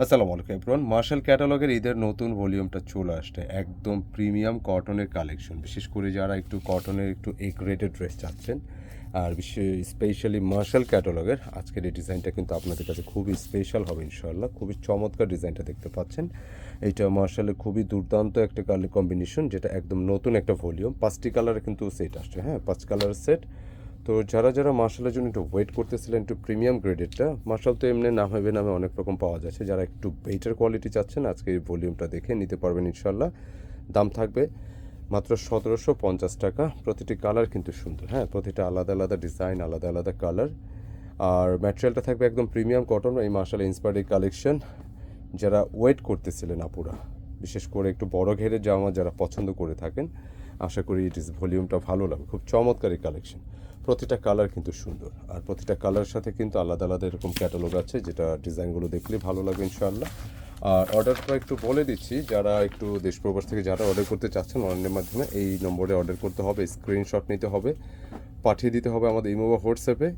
আসসালামু আলাইকুম everyone martial ক্যাটালগের ঈদের নতুন ভলিউমটা চলে আসছে। একদম প্রিমিয়াম কটনের কালেকশন বিশেষ করে যারা একটু কটনের একটু এ গ্রেডেড ড্রেস চাচ্ছেন, আর বিশেষ স্পেশালি মার্শাল ক্যাটালগের আজকের এই ডিজাইনটা কিন্তু আপনাদের কাছে খুবই স্পেশাল হবে ইনশাল্লাহ খুবই চমৎকার ডিজাইনটা দেখতে পাচ্ছেন। এইটা মার্শালের খুবই দুর্দান্ত একটা কালার কম্বিনেশন যেটা একদম নতুন একটা ভলিউম পাঁচটি কালারে কিন্তু সেট আসছে হ্যাঁ? পাঁচ কালারের সেট তো যারা যারা মার্শালের জন্য একটু ওয়েট করতেছিলেন একটু প্রিমিয়াম গ্রেডেরটা মার্শাল তো এমনি নাম হবে নামে অনেক রকম পাওয়া যাচ্ছে। যারা একটু বেটার কোয়ালিটি চাচ্ছেন, আজকে এই ভলিউমটা দেখে নিতে পারবেন ইনশাল্লাহ দাম থাকবে মাত্র সতেরোশো পঞ্চাশ টাকা। প্রতিটি কালার কিন্তু সুন্দর হ্যাঁ? প্রতিটা আলাদা আলাদা ডিজাইন আলাদা আলাদা কালার আর ম্যাটেরিয়ালটা থাকবে একদম প্রিমিয়াম কটন এই মার্শাল ইন্সপায়ার্ড কালেকশন যারা ওয়েট করতেছিলেন আপুরা, বিশেষ করে একটু বড় ঘেরের জামা যারা পছন্দ করে থাকেন আশা করি ইট ইস ভলিউমটা ভালো লাগবে। খুব চমৎকার কালেকশন প্রতিটা কালার কিন্তু সুন্দর। আর প্রতিটা কালার সাথে কিন্তু আলাদা আলাদা এরকম ক্যাটালগ আছে, যেটা ডিজাইনগুলো দেখলে ভালো লাগবে ইনশাআল্লাহ। আর অর্ডারটা একটু বলে দিচ্ছি, যারা একটু দেশ প্রবাস থেকে যারা অর্ডার করতে চাচ্ছেন অনলাইনের মাধ্যমে, এই নম্বরে অর্ডার করতে হবে স্ক্রিনশট নিতে হবে, পাঠিয়ে দিতে হবে আমাদের ইমো বা হোয়াটসঅ্যাপে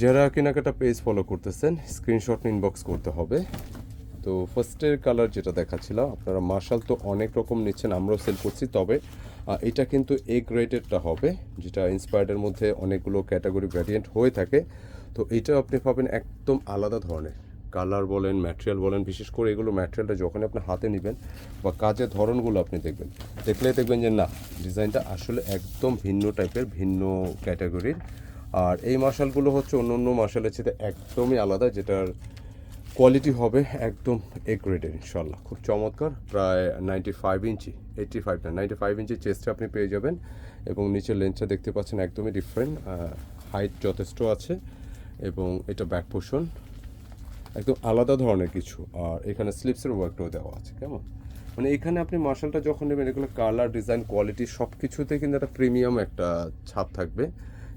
যারা কেনাকাটা পেজ ফলো করতেছেন স্ক্রিনশট ইনবক্স করতে হবে। তো ফার্স্টের কালার যেটা দেখাচ্ছিলাম আপনারা মার্শাল তো অনেক রকম নিচ্ছেন, আমরাও সেল করছি, তবে এটা কিন্তু এ গ্রেডেডটা হবে, যেটা ইন্সপায়ার্ডের মধ্যে অনেকগুলো ক্যাটাগরি ভ্যারিয়েন্ট হয়ে থাকে। তো এটা আপনি পাবেন একদম আলাদা ধরনের। কালার বলেন ম্যাটেরিয়াল বলেন, বিশেষ করে এগুলো ম্যাটেরিয়ালটা যখন আপনি হাতে নেবেন বা কাজের ধরনগুলো আপনি দেখবেন, দেখলে দেখবেন যে না, ডিজাইনটা আসলে একদম ভিন্ন টাইপের ভিন্ন ক্যাটাগরির আর এই মার্শালগুলো হচ্ছে অন্য অন্য মার্শালের চেয়ে একদমই আলাদা, যেটার কোয়ালিটি হবে একদম এ গ্রেডের ইনশাল্লাহ খুব চমৎকার, প্রায় ninety five inch eighty five না নাইনটি ফাইভ ইঞ্চি চেস্টে আপনি পেয়ে যাবেন এবং নিচের লেন্সটা দেখতে পাচ্ছেন একদমই ডিফারেন্ট হাইট যথেষ্ট আছে এবং এটা ব্যাক পোর্শন একদম আলাদা ধরনের কিছু। আর এখানে স্লিপসের ওয়ার্কটাও দেওয়া আছে, কেমন? মানে এখানে আপনি মার্শালটা যখন নেবেন, এগুলো কালার ডিজাইন কোয়ালিটি সব কিছুতে কিন্তু একটা প্রিমিয়াম একটা ছাপ থাকবে।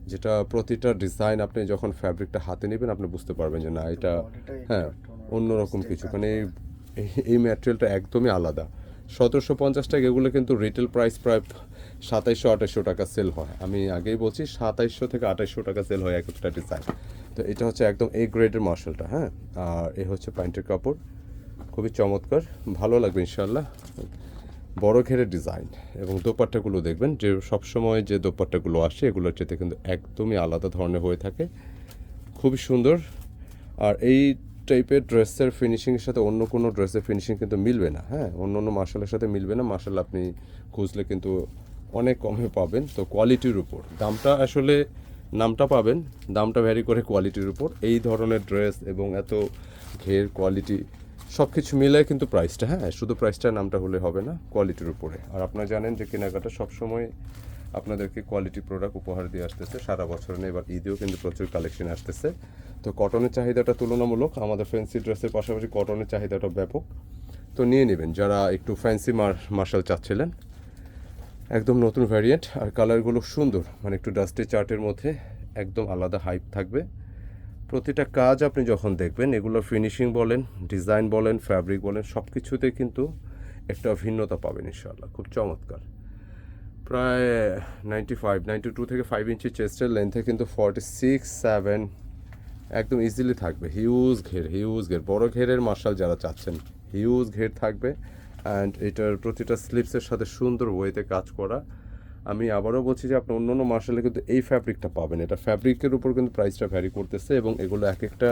যেটা প্রতিটা ডিজাইন আপনি যখন ফ্যাব্রিকটা হাতে নেবেন, আপনি বুঝতে পারবেন যে না, এটা হ্যাঁ অন্যরকম কিছু। মানে এই- ম্যাটেরিয়ালটা একদমই আলাদা। সতেরোশো পঞ্চাশ টাকা, এগুলো কিন্তু রিটেল প্রাইস প্রায় সাতাইশশো, আঠাইশশো টাকা সেল হয়। আমি আগেই বলছি, সাতাইশশো থেকে আঠাইশশো টাকা সেল হয় এক একটা ডিজাইন তো এটা হচ্ছে একদম এ গ্রেডের মার্শালটা হ্যাঁ? আর এ হচ্ছে প্যান্টের কাপড়। খুবই চমৎকার। ভালো লাগবে ইনশাল্লাহ বড় ঘেরের ডিজাইন এবং দোপাট্টাগুলো দেখবেন যে সবসময় যে দোপাট্টাগুলো আসে, এগুলোর চেয়ে কিন্তু একদমই আলাদা ধরনের হয়ে থাকে। খুবই সুন্দর। আর এই টাইপের ড্রেসের ফিনিশিংয়ের সাথে অন্য কোনো ড্রেসের ফিনিশিং কিন্তু মিলবে না হ্যাঁ? অন্য অন্য মার্শালের সাথে মিলবে না। মার্শাল আপনি খুঁজলে কিন্তু অনেক কমে পাবেন। তো কোয়ালিটির উপর। দামটা আসলে নামটা পাবেন। দামটা ভ্যারি করে কোয়ালিটির উপর। এই ধরনের ড্রেস এবং এত ঘের কোয়ালিটি সব কিছু মিলে কিন্তু প্রাইসটা হ্যাঁ শুধু প্রাইসটা নামটা হলে হবে না কোয়ালিটির উপরে। আর আপনারা জানেন যে কেনাকাটা সবসময় আপনাদেরকে কোয়ালিটি প্রোডাক্ট উপহার দিয়ে আসতেছে। সারা বছর নেই, এবার ঈদেও কিন্তু প্রচুর কালেকশন আসতেছে। তো কটনের চাহিদাটা তুলনামূলক আমাদের ফ্যান্সি ড্রেসের পাশাপাশি কটনের চাহিদাটা ব্যাপক। তো নিয়ে নেবেন, যারা একটু ফ্যান্সি মার মার্শাল চাচ্ছিলেন। একদম নতুন ভ্যারিয়েন্ট আর কালারগুলো সুন্দর মানে একটু ডাস্টি চার্টের মধ্যে একদম আলাদা হাইপ থাকবে। প্রতিটা কাজ আপনি যখন দেখবেন, এগুলো ফিনিশিং বলেন ডিজাইন বলেন ফ্যাব্রিক বলেন সব কিছুতে কিন্তু একটা ভিন্নতা পাবেন ইনশাল্লাহ খুব চমৎকার। প্রায় নাইনটি ফাইভ নাইনটি টু থেকে ফাইভ ইঞ্চি চেস্টের লেন্থে কিন্তু ফর্টি সিক্স সেভেন একদম ইজিলি থাকবে। হিউজ ঘের হিউজ ঘের। বড় ঘেরের মার্শাল যারা চাচ্ছেন হিউজ ঘের থাকবে। অ্যান্ড এটার প্রতিটা স্লিপসের সাথে সুন্দর ওয়েতে কাজ করা। আমি আবারও বলছি যে আপনি অন্য অন্য মার্শালে কিন্তু এই ফ্যাব্রিকটা পাবেন। এটা ফ্যাব্রিকের উপর কিন্তু প্রাইসটা ভ্যারি করতেছে এবং এগুলো এক একটা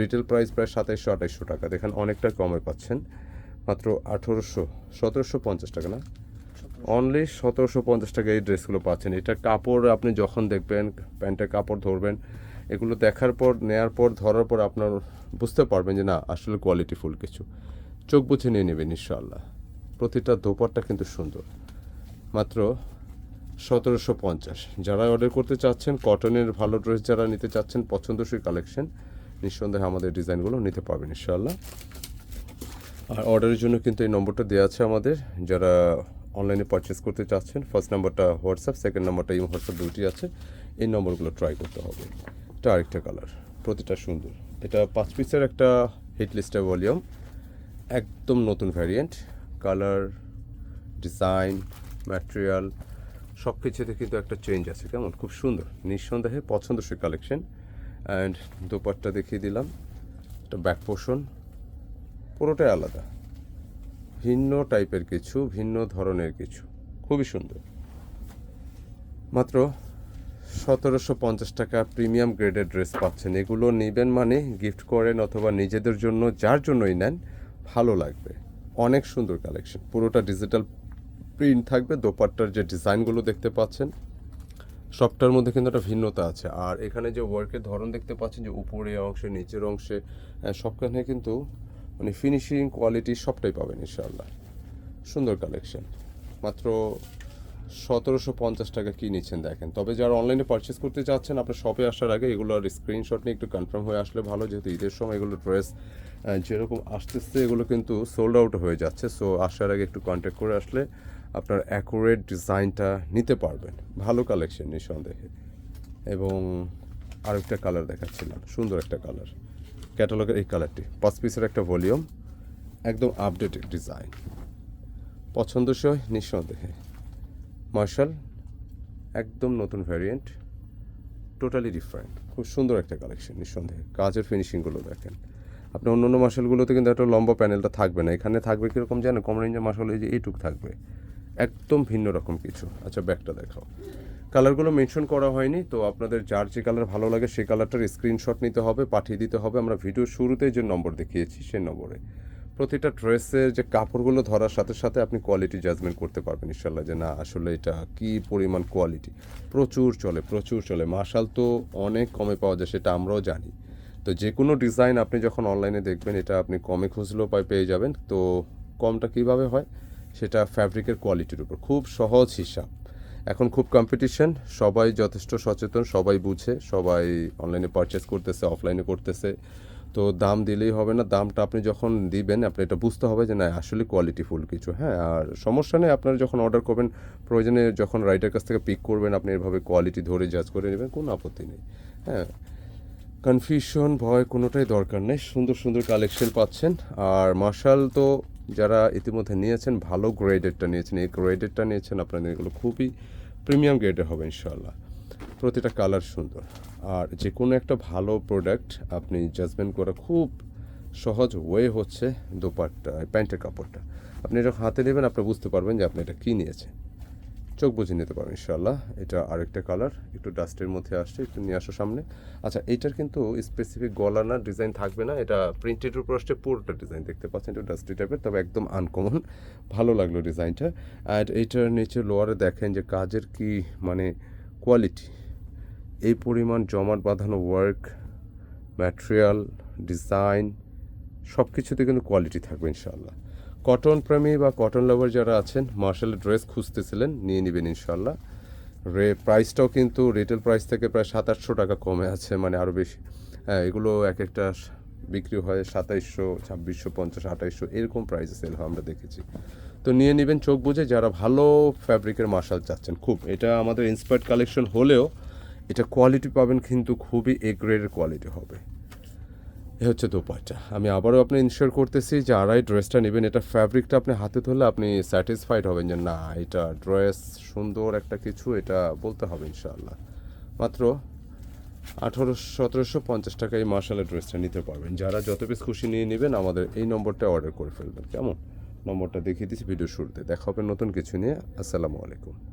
রিটেল প্রাইস প্রায় সাতাইশশো আঠাইশশো টাকা। দেখেন অনেকটা কমে পাচ্ছেন। মাত্র আঠেরোশো সতেরোশো পঞ্চাশ টাকা না? অনলি সতেরোশো পঞ্চাশ টাকা এই ড্রেসগুলো পাচ্ছেন। এটা কাপড় আপনি যখন দেখবেন প্যান্টের কাপড় ধরবেন এগুলো দেখার পর নেয়ার পর ধরার পর আপনার বুঝতে পারবেন যে না আসলে কোয়ালিটিফুল কিছু। চোখ বুঝে নিয়ে নেবেন ইনশাআল্লাহ। প্রতিটা দোপারটা কিন্তু সুন্দর। মাত্র সতেরোশো পঞ্চাশ। যারা অর্ডার করতে চাচ্ছেন কটনের ভালো ড্রেস যারা নিতে চাচ্ছেন, পছন্দসই কালেকশন নিঃসন্দেহে আমাদের ডিজাইনগুলো নিতে পারবেন ইনশাআল্লাহ। আর অর্ডারের জন্য কিন্তু এই নম্বরটা দেওয়া আছে আমাদের। যারা অনলাইনে পারচেস করতে চাচ্ছেন ফার্স্ট নাম্বারটা হোয়াটসঅ্যাপ সেকেন্ড নাম্বারটা ইম হোয়াটসঅ্যাপ দুটি আছে। এই নম্বরগুলো ট্রাই করতে হবে। এটা আরেকটা কালার প্রতিটা সুন্দর। এটা পাঁচ পিসের একটা হিট লিস্টের ভলিউম একদম নতুন ভ্যারিয়েন্ট কালার ডিজাইন ম্যাটেরিয়াল সব কিছুতে কিন্তু একটা চেঞ্জ আছে। কেমন? খুব সুন্দর। নিঃসন্দেহে পছন্দসই কালেকশন অ্যান্ড দোপাট্টা দেখিয়ে দিলাম। একটা ব্যাক পোর্শন পুরোটাই আলাদা। ভিন্ন টাইপের কিছু, ভিন্ন ধরনের কিছু। খুবই সুন্দর। মাত্র সতেরোশো পঞ্চাশ টাকা প্রিমিয়াম গ্রেডের ড্রেস পাচ্ছেন। এগুলো নেবেন মানে গিফট করেন অথবা নিজেদের জন্য, যার জন্যই নেন, ভালো লাগবে। অনেক সুন্দর কালেকশন পুরোটা ডিজিটাল প্রিন্ট থাকবে, দোপাট্টার যে ডিজাইনগুলো দেখতে পাচ্ছেন, সবটার মধ্যে কিন্তু একটা ভিন্নতা আছে। আর এখানে যে ওয়ার্কের ধরন দেখতে পাচ্ছেন, যে উপরে অংশে, নিচের অংশে সবখানে কিন্তু মানে ফিনিশিং কোয়ালিটি সবটাই পাবেন ইনশাল্লাহ সুন্দর কালেকশন মাত্র সতেরোশো পঞ্চাশ টাকা কি নিচ্ছেন দেখেন। তবে যারা অনলাইনে পারচেস করতে চাচ্ছেন, আপনার শপে আসার আগে এগুলোর স্ক্রিনশট নিয়ে একটু কনফার্ম হয়ে আসলে ভালো, যেহেতু ঈদের সময় এগুলো ড্রেস যেরকম আসতেছে, এগুলো কিন্তু সোল্ড আউট হয়ে যাচ্ছে। সো আসার আগে একটু কন্ট্যাক্ট করে আসলে আপনার অ্যাকুরেট ডিজাইনটা নিতে পারবেন। ভালো কালেকশন নিঃসন্দেহে। এবং আরেকটা কালার দেখাচ্ছিলাম, সুন্দর একটা কালার ক্যাটালগের এই কালারটি পাঁচ পিসের একটা ভলিউম একদম আপডেটেড ডিজাইন পছন্দসই, নিঃসন্দেহে। মার্শাল, একদম নতুন ভ্যারিয়েন্ট টোটালি ডিফারেন্ট খুব সুন্দর একটা কালেকশন নিঃসন্দেহে। কাজের ফিনিশিংগুলো দেখেন। আপনি অন্য অন্য মার্শালগুলোতে কিন্তু একটা লম্বা প্যানেলটা থাকবে না। এখানে থাকবে কীরকম জানেন কম রেঞ্জের মার্শাল এই যে এইটুক থাকবে। একদম ভিন্ন রকম কিছু। আচ্ছা ব্যাগটা দেখাও। কালারগুলো মেনশন করা হয়নি, তো আপনাদের যার যে কালার ভালো লাগে সেই কালারটার স্ক্রিনশট নিতে হবে, পাঠিয়ে দিতে হবে। আমরা ভিডিওর শুরুতে যে নম্বর দেখিয়েছি, সেই নম্বরে প্রতিটা ড্রেসের যে কাপড়গুলো ধরার সাথে সাথে আপনি কোয়ালিটি জাজমেন্ট করতে পারবেন ইনশাল্লাহ যে না, আসলে এটা কি পরিমাণ কোয়ালিটি প্রচুর চলে প্রচুর চলে। মার্শাল তো অনেক কমে পাওয়া যায়, সেটা আমরাও জানি। তো যে কোনো ডিজাইন আপনি যখন অনলাইনে দেখবেন, এটা আপনি কমে খুঁজলেও পাই পেয়ে যাবেন। তো কমটা কীভাবে হয়? সেটা ফ্যাব্রিকের কোয়ালিটির উপর। খুব সহজ হিসাব। এখন খুব কম্পিটিশন সবাই যথেষ্ট সচেতন, সবাই বুঝে, সবাই অনলাইনে পারচেস করতেছে অফলাইনে করতেছে। তো দাম দিলেই হবে না। দামটা আপনি যখন দিবেন, আপনি এটা বুঝতে হবে যে না, আসলে কোয়ালিটিফুল কিছু হ্যাঁ? আর সমস্যা নেই, আপনারা যখন অর্ডার করবেন, প্রয়োজনে যখন রাইটার কাছ থেকে পিক করবেন, আপনি এভাবে কোয়ালিটি ধরে জাজ করে নেবেন, কোনো আপত্তি নেই হ্যাঁ? কনফিউশন ভয় কোনোটাই দরকার নেই। সুন্দর সুন্দর কালেকশন পাচ্ছেন। আর মার্শাল তো যারা ইতিমধ্যে নিয়েছেন, ভালো গ্রেডেডটা নিয়েছেন। এই গ্রেডেডটা নিয়েছেন, আপনাদের এগুলো খুবই প্রিমিয়াম গ্রেডের হবে ইনশাল্লাহ প্রতিটা কালার সুন্দর। আর যে কোনো একটা ভালো প্রোডাক্ট আপনি জাজমেন্ট করা খুব সহজ ওয়ে হচ্ছে দোপাট্টা প্যান্টের কাপড়টা। আপনি যখন হাতে নেবেন আপনি বুঝতে পারবেন যে আপনি এটা কী নিয়েছেন। চোখ বুঝে নিতে পারবেন ইনশাল্লাহ এটা আরেকটা কালার একটু ডাস্টের মধ্যে আসছে, একটু নিয়ে আসো সামনে। আচ্ছা এটার কিন্তু স্পেসিফিক গলা না ডিজাইন থাকবে না, এটা প্রিন্টেড উপর আসছে, পুরোটা ডিজাইন দেখতে পাচ্ছেন, একটু ডাস্টি টাইপের তবে একদম আনকমন ভালো লাগল ডিজাইনটা আর এইটার নিচে লোয়ারে দেখেন যে কাজের কি মানে কোয়ালিটি এই পরিমাণ জমাট বাঁধানো ওয়ার্ক ম্যাটেরিয়াল ডিজাইন সব কিছুতে কিন্তু কোয়ালিটি থাকবে ইনশাল্লাহ কটন প্রেমী বা কটন লাভার যারা আছেন, মার্শালের ড্রেস খুঁজতেছিলেন, নিয়ে নেবেন ইনশাল্লাহ রে প্রাইসটাও কিন্তু রিটেল প্রাইস থেকে প্রায় সাত আটশো টাকা কমে আছে মানে আরও বেশি। হ্যাঁ এগুলো এক একটা বিক্রি হয় সাতাইশশো, ছাব্বিশশো, পঞ্চাশ, আঠাইশশো, এরকম প্রাইসে সেল হয়, আমরা দেখেছি। তো নিয়ে নেবেন চোখ বুঝে, যারা ভালো ফ্যাব্রিকের মার্শাল চাচ্ছেন, খুব। এটা আমাদের ইন্সপায়ার্ড কালেকশন হলেও এটা কোয়ালিটি পাবেন কিন্তু খুবই এ গ্রেডের কোয়ালিটি হবে। এ হচ্ছে দোপাট্টা। আমি আবারও আপনি ইনশিওর করতেছি যে আড়াই ড্রেসটা নেবেন, এটা ফ্যাব্রিকটা আপনি হাতে ধরলে আপনি স্যাটিসফাইড হবেন যে না, এটা ড্রেস সুন্দর একটা কিছু, এটা বলতে হবে ইনশাআল্লাহ। মাত্র আঠারোশো, সতেরোশো পঞ্চাশ টাকা এই মার্শালের ড্রেসটা নিতে পারবেন। যারা যত বেশ খুশি নিয়ে নেবেন, আমাদের এই নম্বরটা অর্ডার করে ফেলবেন। কেমন? নম্বরটা দেখিয়ে দিচ্ছি ভিডিও শুরুতে। দেখা হবে নতুন কিছু নিয়ে। আসসালামু আলাইকুম।